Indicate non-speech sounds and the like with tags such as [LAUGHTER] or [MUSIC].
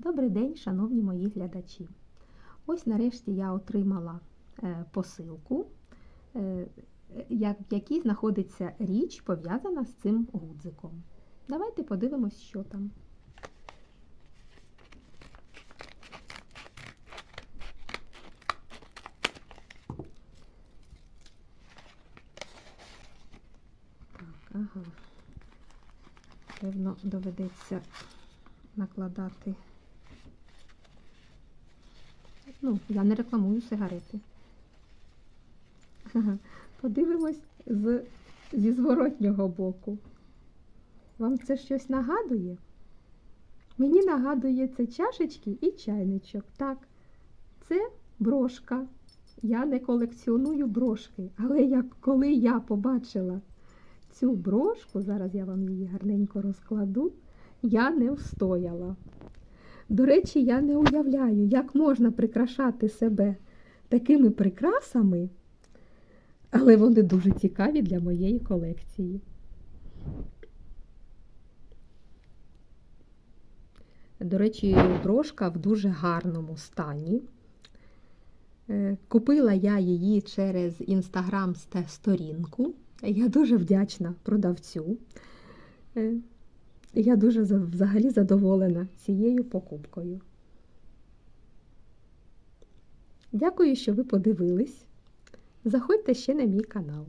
Добрий день, шановні мої глядачі. Ось нарешті я отримала е, посилку, е, в якій знаходиться річ, пов'язана з цим гудзиком. Давайте подивимось, що там. Ага. Певно, доведеться накладати. Ну, я не рекламую сигарети. [LAUGHS] Подивимось з, зі зворотнього боку. Вам це щось нагадує? Мені нагадує це чашечки і чайничок. Так, це брошка. Я не колекціоную брошки, але як коли я побачила цю брошку, зараз я вам її гарненько розкладу, я не встояла. До речі, я не уявляю, як можна прикрашати себе такими прикрасами, але вони дуже цікаві для моєї колекції. До речі, брошка в дуже гарному стані. Е, Купила я її через інстаграм сторінку. Я дуже вдячна продавцю. Я дуже взагалі задоволена цією покупкою. Дякую, що ви подивились. Заходьте ще на мій канал.